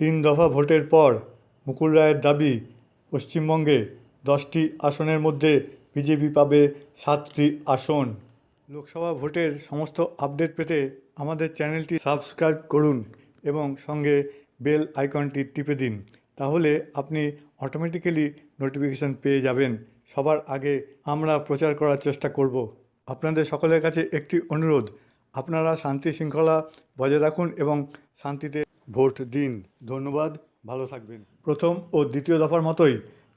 তিন দফা ভোটের পর মুকুল রায়ের দাবি, পশ্চিমবঙ্গে দশটি আসনের মধ্যে বিজেপি পাবে সাতটি আসন। লোকসভা ভোটের সমস্ত আপডেট পেতে আমাদের চ্যানেলটি সাবস্ক্রাইব করুন এবং সঙ্গে বেল আইকনটি টিপে দিন, তাহলে আপনি অটোমেটিক্যালি নোটিফিকেশান পেয়ে যাবেন। সবার আগে আমরা প্রচার করার চেষ্টা করব। আপনাদের সকলের কাছে একটি অনুরোধ, আপনারা শান্তি শৃঙ্খলা বজায় রাখুন এবং শান্তিতে ভোট দিন। ধন্যবাদ, ভালো থাকবেন। প্রথম ও দ্বিতীয় দফার মতোই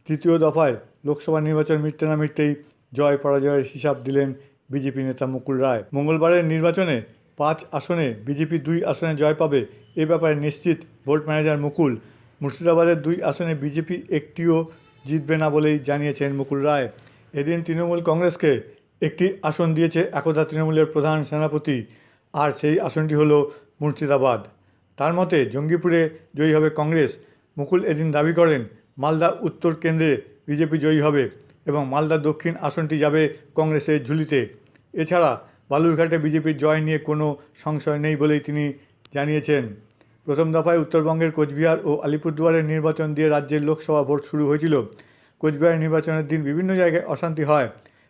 তৃতীয় দফায় লোকসভা নির্বাচন মিটতে না মিটতেই জয় পরাজয়ের হিসাব দিলেন বিজেপি নেতা মুকুল রায়। মঙ্গলবারের নির্বাচনে পাঁচ আসনে বিজেপি দুই আসনে জয় পাবে, এ ব্যাপারে নিশ্চিত ভোট ম্যানেজার মুকুল। মুর্শিদাবাদের দুই আসনে বিজেপি একটিও জিতবে না বলেই জানিয়েছেন মুকুল রায়। এদিন তৃণমূল কংগ্রেসকে একটি আসন দিয়েছে একদা তৃণমূলের প্রধান সেনাপতি, আর সেই আসনটি হলো মুর্শিদাবাদ। তার মতে জঙ্গিপুরে জয়ী হবে কংগ্রেস। মুকুল এদিন দাবি করেন, মালদা উত্তর কেন্দ্রে বিজেপি জয়ী হবে এবং মালদা দক্ষিণ আসনটি যাবে কংগ্রেসের ঝুলিতে। এছাড়া বালুরঘাটে বিজেপির জয় নিয়ে কোনো সংশয় নেই বলেই তিনি জানিয়েছেন। প্রথম দফায় উত্তরবঙ্গের কোচবিহার ও আলিপুরদুয়ারের নির্বাচন দিয়ে রাজ্যের লোকসভা ভোট শুরু হয়েছিল। কোচবিহার নির্বাচনের দিন বিভিন্ন জায়গায় অশান্তি হয়।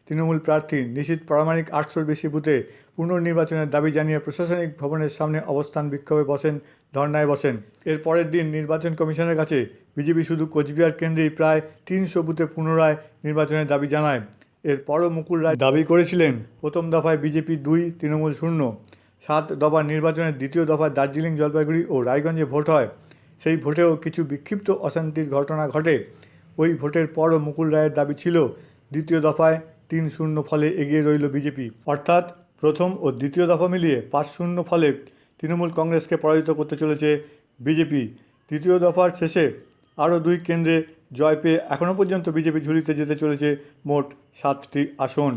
তৃণমূল প্রার্থী নিশীত প্রামাণিক আটশোর বেশি বুথে পুনর্নির্বাচনের দাবি জানিয়ে প্রশাসনিক ভবনের সামনে অবস্থান বিক্ষোভে বসেন, ধর্নায় বসেন। এর পরের দিন নির্বাচন কমিশনের কাছে বিজেপি শুধু কোচবিহার কেন্দ্রেই প্রায় তিনশো বুথে পুনরায় নির্বাচনের দাবি জানায়। এরপরও মুকুল রায় দাবি করেছিলেন, প্রথম দফায় বিজেপি দুই, তৃণমূল শূন্য। সাত দফার নির্বাচনের দ্বিতীয় দফায় দার্জিলিং জলপাইগুড়ি ও রায়গঞ্জে ভোট হয়। সেই ভোটেও কিছু বিক্ষিপ্ত অশান্তির ঘটনা ঘটে। ওই ভোটের পরও মুকুল রায়ের দাবি ছিল, দ্বিতীয় দফায় তিন শূন্য ফলে এগিয়ে রইল বিজেপি। অর্থাৎ প্রথম ও দ্বিতীয় দফা মিলিয়ে পাঁচ শূন্য ফলে তৃণমূল কংগ্রেসকে পরাজিত করতে চলেছে বিজেপি। তৃতীয় দফার শেষে আরও দুই কেন্দ্রে জয় পেয়ে এখনও পর্যন্ত বিজেপি ঝুলিতে যেতে চলেছে মোট সাতটি আসন।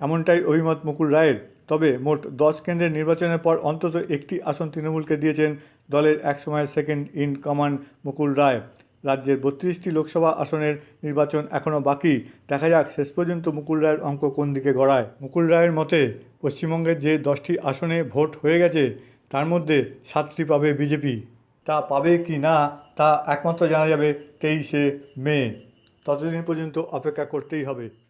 এমনটাই অভিমত মুকুল রায়ের। তবে মোট দশ কেন্দ্রের নির্বাচনের পর অন্তত একটি আসন তৃণমূলকে দিয়েছেন দলের একসময়ের second in command Mukul Roy. রাজ্যের বত্রিশটি লোকসভা আসনের নির্বাচন এখনও বাকি। দেখা যাক শেষ পর্যন্ত মুকুল রায়ের অঙ্ক কোন দিকে গড়ায়। মুকুল রায়ের মতে, পশ্চিমবঙ্গের যে দশটি আসনে ভোট হয়ে গেছে, তার মধ্যে সাতটি পাবে বিজেপি। তা পাবে কি না, তা একমাত্র জানা যাবে তেইশে মে। ততদিন পর্যন্ত অপেক্ষা করতেই হবে।